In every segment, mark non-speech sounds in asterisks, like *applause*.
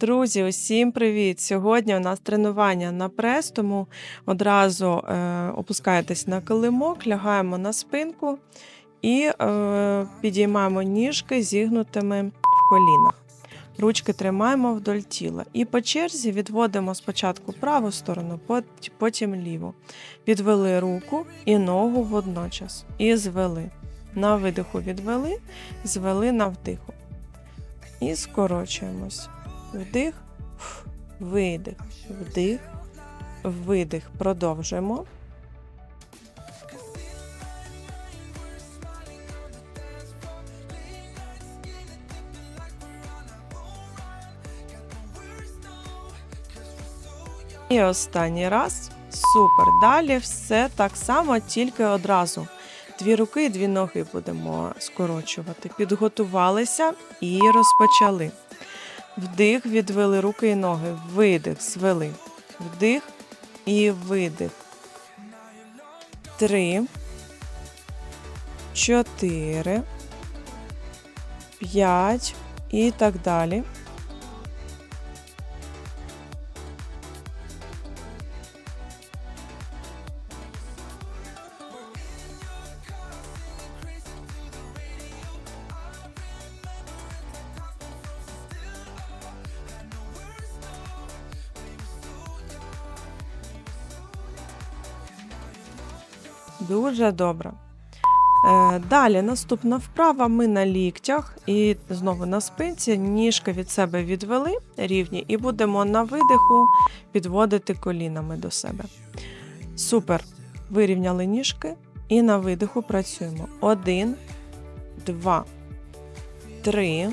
Друзі, усім привіт! Сьогодні у нас тренування на прес, тому одразу е, опускаєтесь на килимок, лягаємо на спинку і е, підіймаємо ніжки зігнутими в колінах. Ручки тримаємо вдоль тіла. І по черзі відводимо спочатку праву сторону, потім ліву. Підвели руку і ногу водночас. І звели. На видиху відвели, звели на вдиху. І скорочуємось. Вдих, видих, вдих, видих. Продовжуємо. І останній раз. Супер. Далі все так само, тільки одразу. Дві руки, і дві ноги будемо скорочувати. Підготувалися і розпочали. Вдих, відвели руки і ноги. Видих, звели. Вдих і видих. Три. Чотири. П'ять. І так далі. Дуже добре. Е, Далі наступна вправа. Ми на ліктях і знову на спинці. Ніжки від себе відвели рівні, і будемо на видиху підводити колінами до себе. Супер. Вирівняли ніжки і на видиху працюємо. Один, два, три,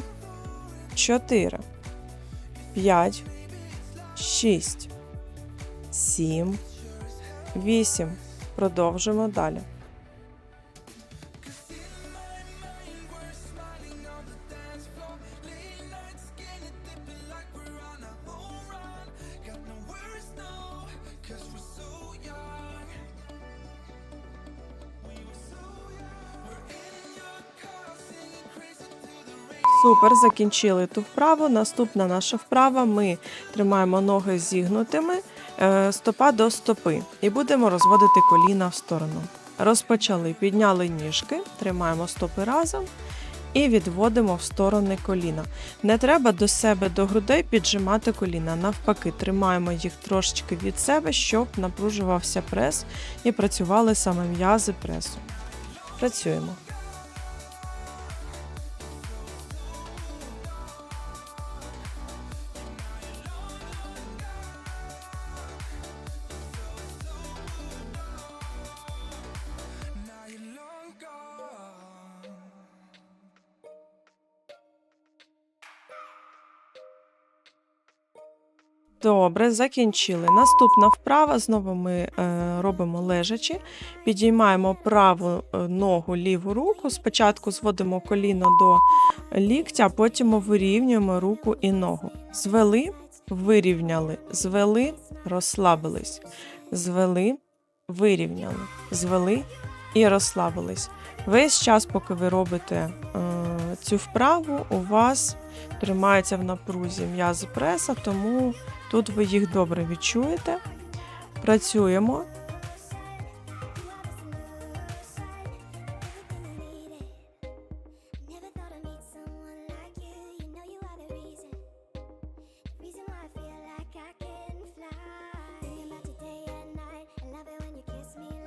чотири, п'ять, шість, сім, вісім. Продовжимо далі. Супер, закінчили ту вправу. Наступна наша вправа. Ми тримаємо ноги зігнутими, стопа до стопи, і будемо розводити коліна в сторону. Розпочали, підняли ніжки, тримаємо стопи разом і відводимо в сторони коліна. Не треба до себе до грудей піджимати коліна. Навпаки, тримаємо їх трошечки від себе, щоб напружувався прес і працювали саме м'язи пресу. Працюємо. Добре, закінчили. Наступна вправа. Знову ми е, робимо лежачи. Підіймаємо праву е, ногу, ліву руку. Спочатку зводимо коліно до ліктя, потім вирівнюємо руку і ногу. Звели, вирівняли, звели, розслабились. Звели, вирівняли, звели і розслабились. Весь час, поки ви робите е, цю вправу, у вас тримається в напрузі м'язи преса, тому тут ви їх добре відчуєте. Працюємо.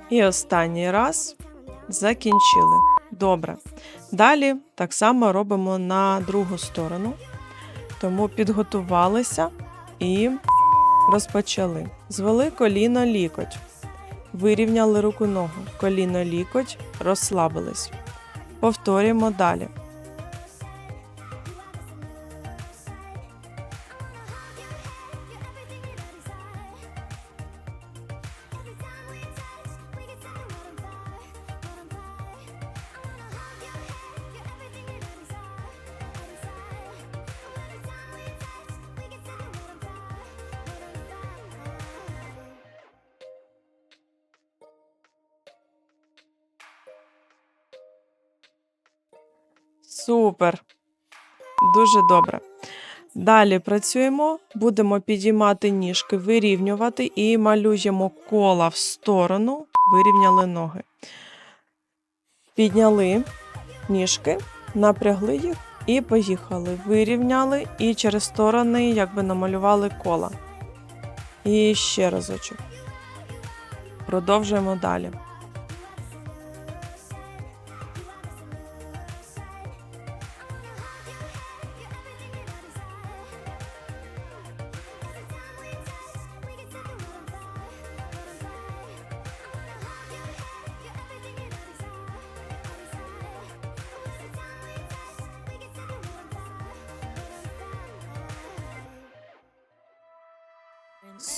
І останній раз закінчили. Добре. Далі так само робимо на другу сторону. Тому підготувалися і розпочали. Звели коліно лікоть. Вирівняли руку ногу. Коліно лікоть, розслабились. Повторюємо далі. Супер. Дуже добре. Далі працюємо, будемо підіймати ніжки, вирівнювати і малюємо кола в сторону, вирівняли ноги. Підняли ніжки, напрягли їх і поїхали. Вирівняли і через сторони якби намалювали кола. І ще разочок. Продовжуємо далі.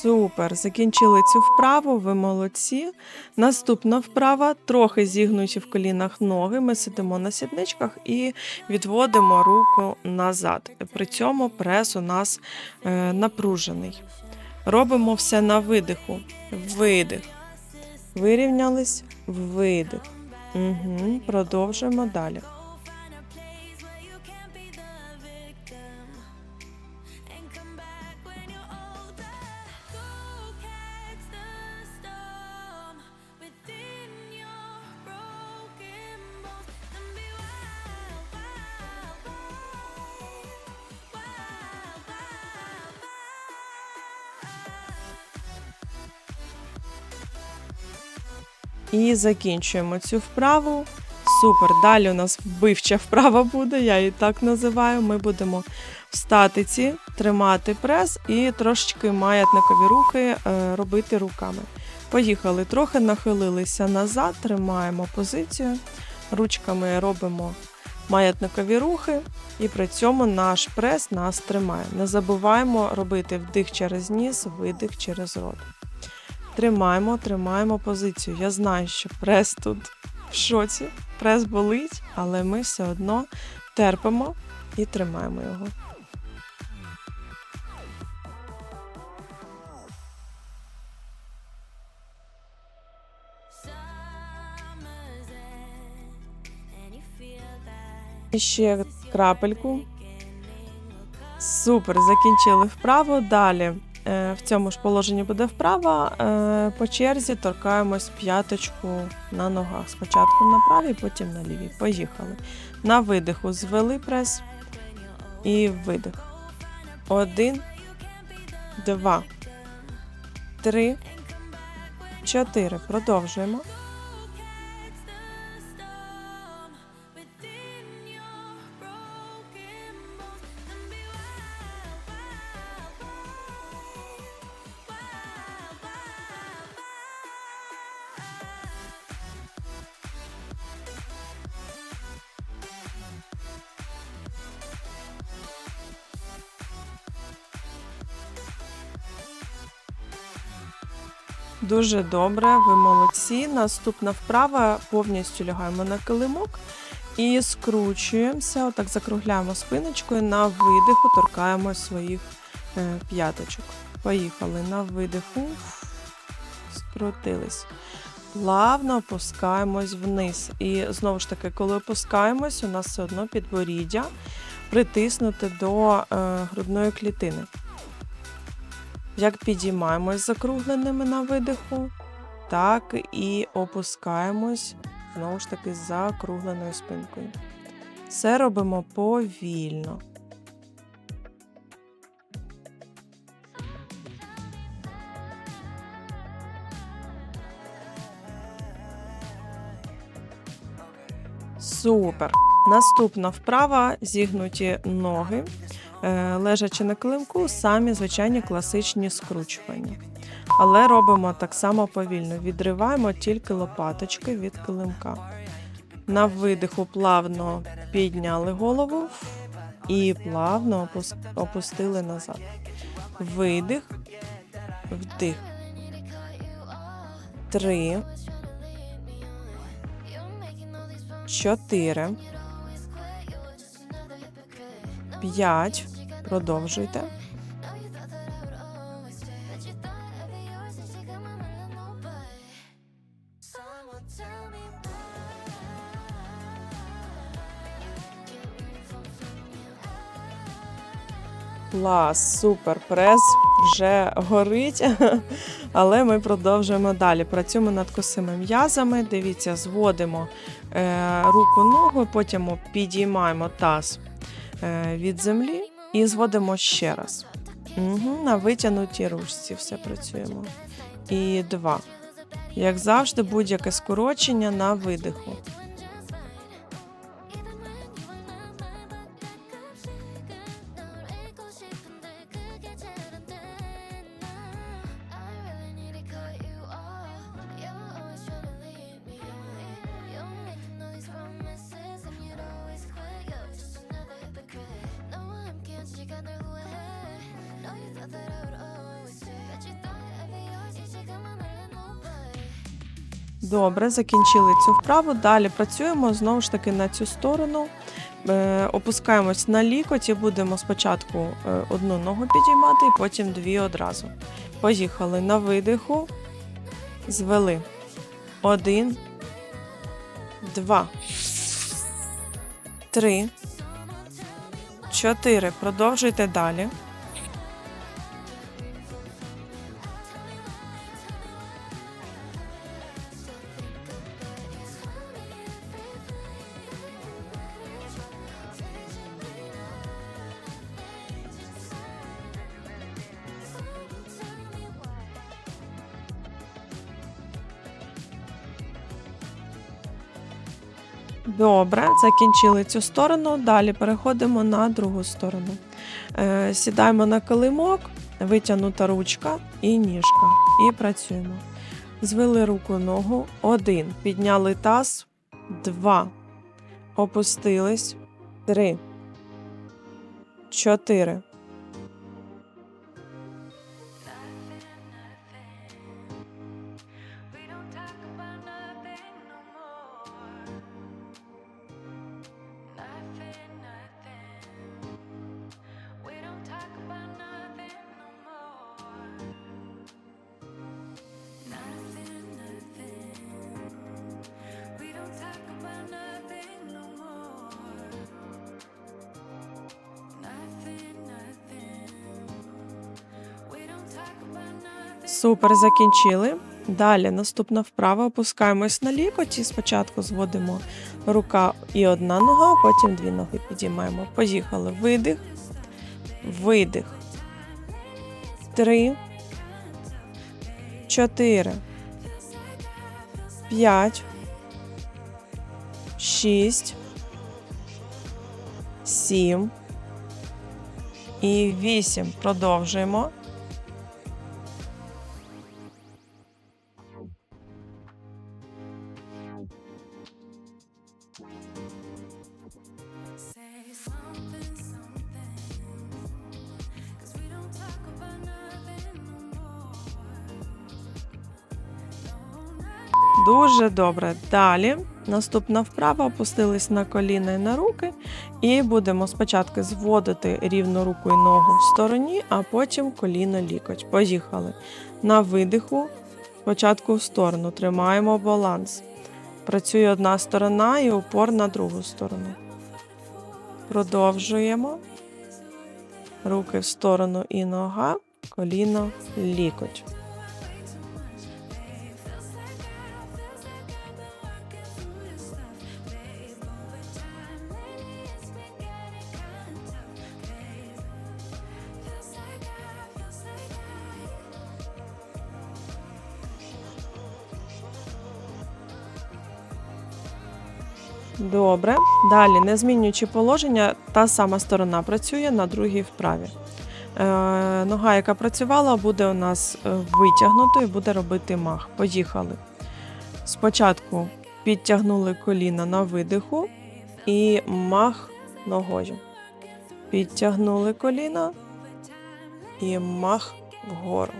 Супер, закінчили цю вправу, ви молодці. Наступна вправа трохи зігнуті в колінах ноги. Ми сидимо на сідничках і відводимо руку назад. При цьому прес у нас е, напружений. Робимо все на видиху. Видих. Вирівнялись, видих. Угу. Продовжуємо далі. І закінчуємо цю вправу. Супер. Далі у нас вбивча вправа буде, я її так називаю. Ми будемо в статиці тримати прес і трошечки маятникові рухи е, робити руками. Поїхали, трохи нахилилися назад, тримаємо позицію. Ручками робимо маятникові рухи, і при цьому наш прес нас тримає. Не забуваємо робити вдих через ніс, видих через рот. Тримаємо, тримаємо позицію. Я знаю, що прес тут в шоці, прес болить, але ми все одно терпимо і тримаємо його. Ще крапельку. Супер, закінчили вправо. Далі в цьому ж положенні буде вправа. Е, По черзі торкаємось п'яточку на ногах. Спочатку на правій, потім на лівій. Поїхали. На видиху звели прес і видих. Один, два, три, чотири. Продовжуємо. Дуже добре, ви молодці. Наступна вправа повністю лягаємо на килимок і скручуємося, отак закругляємо спиночкою, на видиху торкаємо своїх е, п'яточок. Поїхали на видиху, скрутились. Плавно опускаємось вниз. І знову ж таки, коли опускаємось, у нас все одно підборіддя притиснуте до е, грудної клітини. Як підіймаємось закругленими на видиху, так і опускаємось знову ж таки з закругленою спинкою. Все робимо повільно. Супер. Наступна вправа зігнуті ноги. Е, лежачи на килимку, самі звичайні класичні скручування. Але робимо так само повільно. Відриваємо тільки лопаточки від килимка. На видиху плавно підняли голову і плавно опустили назад. Видих, вдих. Три. Чотири. П'ять. Продовжуйте. Клас, супер. Прес вже горить, *laughs* але ми продовжуємо далі. Працюємо над косими м'язами. Дивіться, зводимо е, руку ногу, потім підіймаємо таз від землі і зводимо ще раз. Угу, на витягнутій ручці все працюємо. І два. Як завжди, будь-яке скорочення на видиху. Добре, закінчили цю вправу. Далі працюємо знову ж таки на цю сторону. Е, опускаємось на лікоть і будемо спочатку е, одну ногу підіймати, і потім дві одразу. Поїхали на видиху. Звели. Один, два, три, чотири. Продовжуйте далі. Добре, закінчили цю сторону. Далі переходимо на другу сторону. Е, сідаємо на килимок, витягнута ручка і ніжка. І працюємо. Звели руку ногу. Один. Підняли таз. Два. Опустились. Три. Чотири. Супер, закінчили. Далі наступна вправа. Опускаємось на лікоть і спочатку зводимо рука і одна нога, потім дві ноги підіймаємо. Поїхали. Видих, видих. Три, чотири, п'ять, шість, сім і вісім. Продовжуємо. Дуже добре. Далі наступна вправа. Опустились на коліна і на руки. І будемо спочатку зводити рівну руку і ногу в стороні, а потім коліно лікоть. Поїхали. На видиху. Спочатку в сторону. Тримаємо баланс. Працює одна сторона і упор на другу сторону. Продовжуємо. Руки в сторону і нога, коліно, лікоть. Добре. Далі, не змінюючи положення, та сама сторона працює на другій вправі. Е, нога, яка працювала, буде у нас е, витягнутою і буде робити мах. Поїхали. Спочатку підтягнули коліна на видиху і мах ногою. Підтягнули коліна і мах вгору.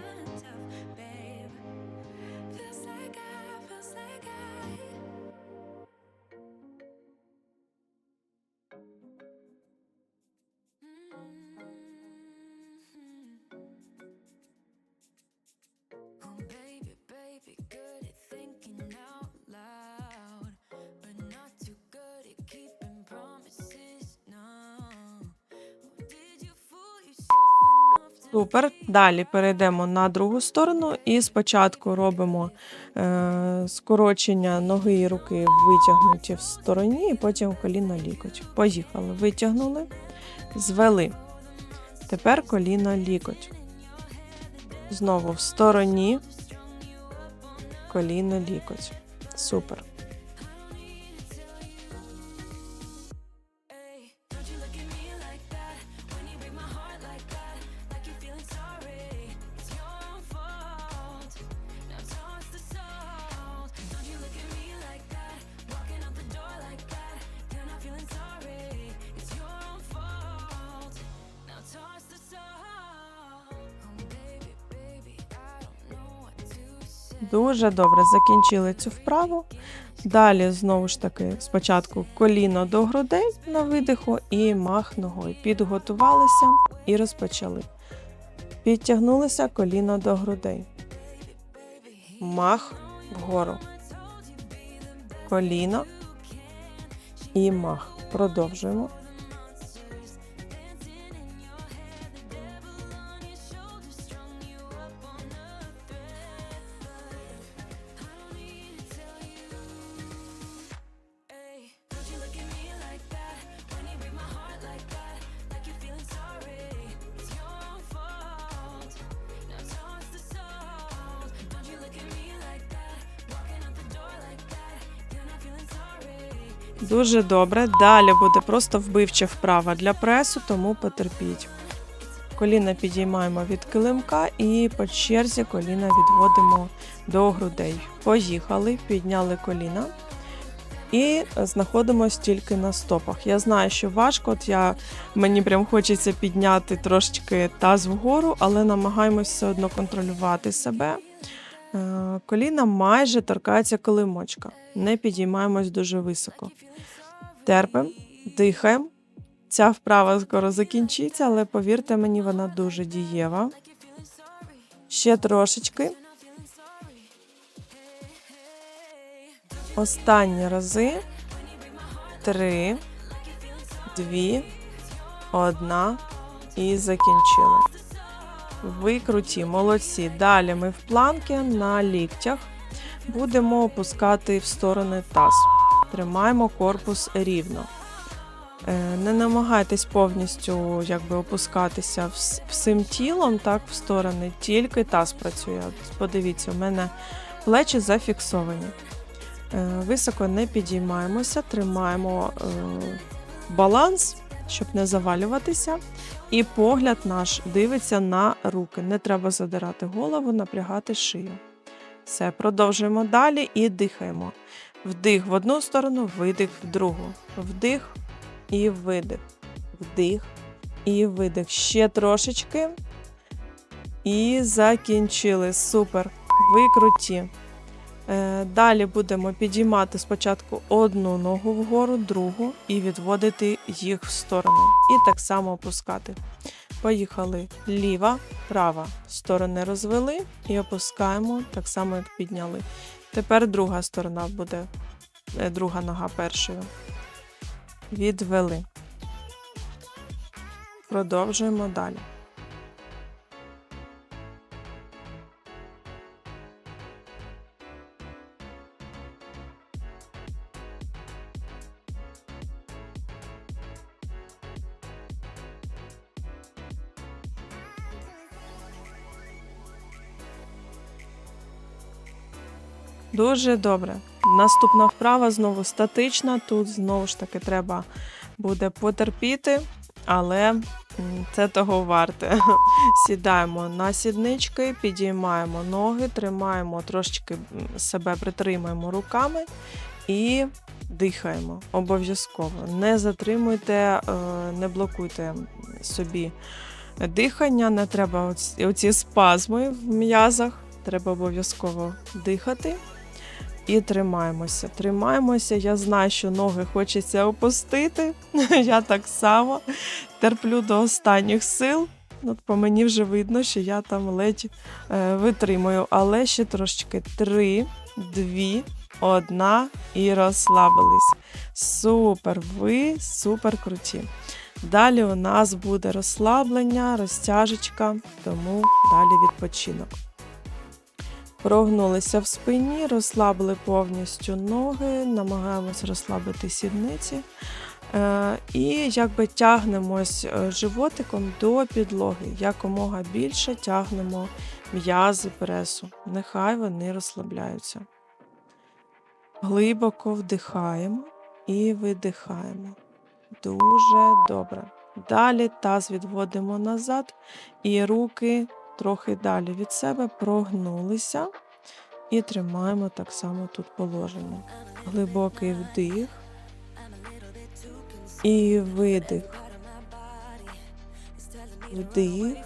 Далі перейдемо на другу сторону і спочатку робимо е, скорочення ноги і руки витягнуті в стороні, і потім коліно лікоть. Поїхали. Витягнули, звели. Тепер коліно лікоть. Знову в стороні. Коліно лікоть. Супер. Дуже добре закінчили цю вправу. Далі, знову ж таки, спочатку коліно до грудей на видиху і мах ногою. Підготувалися і розпочали. Підтягнулися коліно до грудей. Мах вгору. Коліно і мах. Продовжуємо. Дуже добре. Далі буде просто вбивча вправа для пресу, тому потерпіть. Коліна підіймаємо від килимка і по черзі коліна відводимо до грудей. Поїхали, підняли коліна і знаходимося тільки на стопах. Я знаю, що важко, от я, мені прям хочеться підняти трошечки таз вгору, але намагаємося все одно контролювати себе. Е, Коліна майже торкається килимочка. Не підіймаємось дуже високо. Терпимо, дихаємо. Ця вправа скоро закінчиться, але повірте мені, вона дуже дієва. Ще трошечки. Останні рази. Три, дві, одна. І закінчили. Ви круті, молодці. Далі ми в планки на ліктях будемо опускати в сторони таз. Тримаємо корпус рівно. Е, Не намагайтесь повністю якби, опускатися всім тілом так, в сторони, тільки таз працює. Подивіться, у мене плечі зафіксовані. Е, Високо не підіймаємося, тримаємо е, баланс, щоб не завалюватися. І погляд наш дивиться на руки. Не треба задирати голову, напрягати шию. Все, продовжуємо далі і дихаємо. Вдих в одну сторону, видих в другу. Вдих і видих. Вдих і видих. Ще трошечки. І закінчили. Супер. Ви круті. Е, Далі будемо підіймати спочатку одну ногу вгору, другу і відводити їх в сторони. І так само опускати. Поїхали ліва, права. Сторони розвели і опускаємо так само, як підняли. Тепер друга сторона буде, е, друга нога першою. Відвели. Продовжуємо далі. Дуже добре. Наступна вправа знову статична. Тут знову ж таки треба буде потерпіти, але це того варте. *laughs* Сідаємо на сіднички, підіймаємо ноги, тримаємо трошечки себе притримуємо руками і дихаємо. Обов'язково. Не затримуйте, е, не блокуйте собі дихання, не треба оці спазми в м'язах. Треба обов'язково дихати. І тримаємося. Тримаємося. Я знаю, що ноги хочеться опустити. *laughs* Я так само терплю до останніх сил. От по мені вже видно, що я там ледь е, витримую. Але ще трошечки. Три, дві, одна і розслабились. Супер! Ви супер круті. Далі у нас буде розслаблення, розтяжечка, тому далі відпочинок. Прогнулися в спині, розслабили повністю ноги, намагаємось розслабити сідниці. Е, І якби тягнемось е, животиком до підлоги. Якомога більше тягнемо м'язи пресу. Нехай вони розслабляються. Глибоко вдихаємо і видихаємо. Дуже добре. Далі таз відводимо назад і руки трохи далі від себе прогнулися і тримаємо так само тут положення. Глибокий вдих і видих. Вдих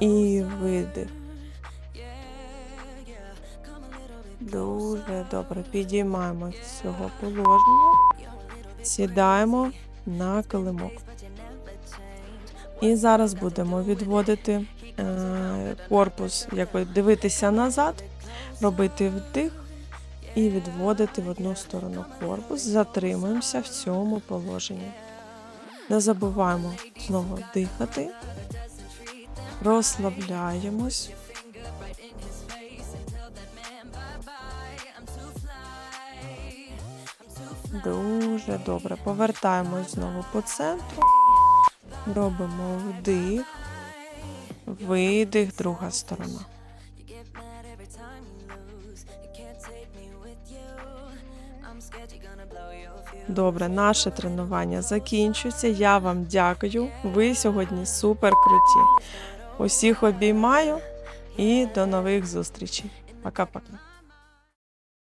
і видих. Дуже добре. Підіймаємо з цього положення, сідаємо на килимок. І зараз будемо відводити е, корпус, якби дивитися назад, робити вдих і відводити в одну сторону корпус. Затримуємося в цьому положенні. Не забуваємо знову дихати, розслабляємось. Дуже добре. Повертаємось знову по центру. Робимо вдих, видих, друга сторона. Добре, наше тренування закінчується. Я вам дякую. Ви сьогодні супер круті. Усіх обіймаю і до нових зустрічей. Пока-пока.